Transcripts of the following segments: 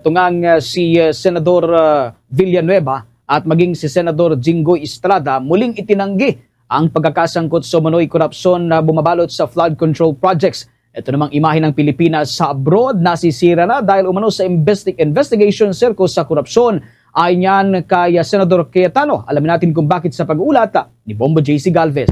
Tungang uh, si uh, Senador uh, Villanueva at maging si Senador Jinggoy Estrada muling itinanggi ang pagkakasangkot sa manoy korupsyon na bumabalot sa flood control projects. Ito namang imahe ng Pilipinas sa abroad nasisira na dahil umano sa investi- investigation circus sa korupsyon. Ayon yan kay Senador Cayetano. Alamin natin kung bakit sa pag-uulat uh, ni Bombo JC Galvez.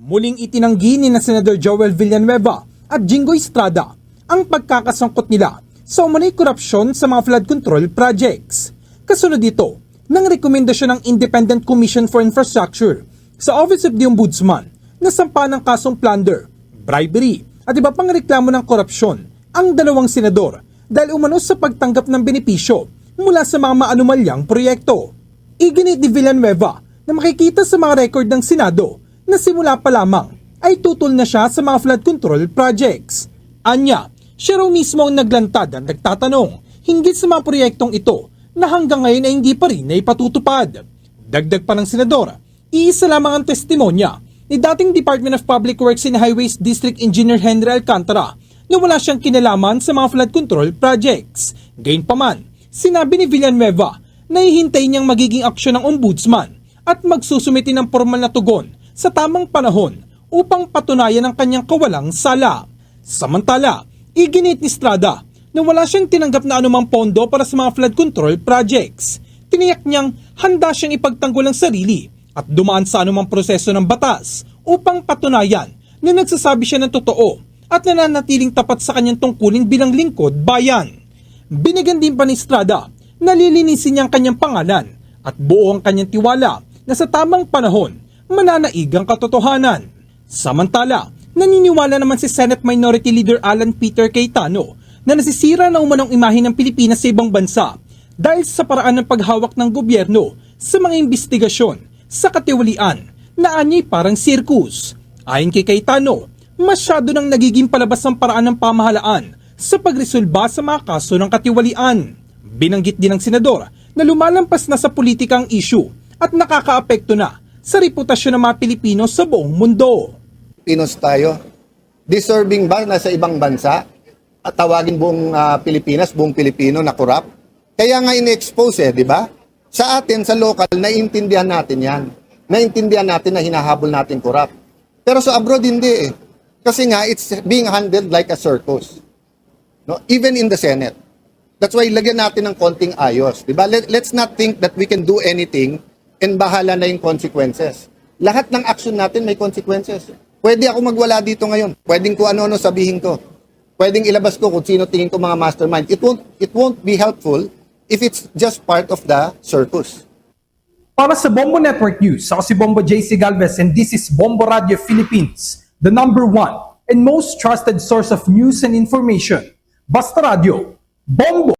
Muling itinanggi ni na Senador Joel Villanueva at Jingo Estrada ang pagkakasangkot nila sa umunay korupsyon sa mga flood control projects. Kasunod dito, ng rekomendasyon ng Independent Commission for Infrastructure sa Office of the Ombudsman na sampa ng kasong plunder, bribery at iba pang reklamo ng korupsyon ang dalawang senador dahil umano sa pagtanggap ng benepisyo mula sa mga maanumalyang proyekto. Iginit ni Villanueva na makikita sa mga record ng Senado na simula pa lamang ay tutol na siya sa mga flood control projects. Anya, siya raw mismo ang naglantad at nagtatanong hinggit sa mga proyektong ito na hanggang ngayon ay hindi pa rin na ipatutupad. Dagdag pa ng senador, iisa lamang ang testimonya ni dating Department of Public Works and Highways District Engineer Henry Alcantara na wala siyang kinalaman sa mga flood control projects. Gayunpaman, sinabi ni Villanueva na hihintay niyang magiging aksyon ng ombudsman at magsusumiti ng formal na tugon sa tamang panahon upang patunayan ang kanyang kawalang sala. Samantala, iginit ni Strada na wala siyang tinanggap na anumang pondo para sa mga flood control projects. Tiniyak niyang handa siyang ipagtanggol ang sarili at dumaan sa anumang proseso ng batas upang patunayan na nagsasabi siya ng totoo at nananatiling tapat sa kanyang tungkulin bilang lingkod bayan. Binigyan din pa ni Estrada na lilinisin niya ang kanyang pangalan at buo ang kanyang tiwala na sa tamang panahon mananaig ang katotohanan. Samantala, naniniwala naman si Senate Minority Leader Alan Peter Cayetano na nasisira na umanong imahe ng Pilipinas sa ibang bansa dahil sa paraan ng paghawak ng gobyerno sa mga investigasyon sa katiwalian na anyay parang sirkus. Ayon kay Cayetano, masyado nang nagiging palabas ang paraan ng pamahalaan sa pagresolba sa mga kaso ng katiwalian. Binanggit din ng senador na lumalampas na sa politika ang issue at nakakaapekto na sa reputasyon ng mga Pilipino sa buong mundo. Pinos tayo. Deserving ba na sa ibang bansa at tawagin buong ah, Pilipinas, buong Pilipino na corrupt? Kaya nga in-expose eh, di ba? Sa atin, sa local, naiintindihan natin yan. Naiintindihan natin na hinahabol natin corrupt. Pero sa abroad, hindi eh. Kasi nga, it's being handled like a circus. No? Even in the Senate. That's why lagyan natin ng konting ayos. Di ba? Let, let's not think that we can do anything and bahala na yung consequences. Lahat ng action natin may consequences. Pwede ako magwala dito ngayon. Pwedeng ko ano-ano sabihin ko. Pwedeng ilabas ko kung sino tingin ko mga mastermind. It won't, it won't be helpful if it's just part of the circus. Para sa Bombo Network News, ako si Bombo JC Galvez and this is Bombo Radio Philippines, the number one and most trusted source of news and information. Basta Radio, Bombo!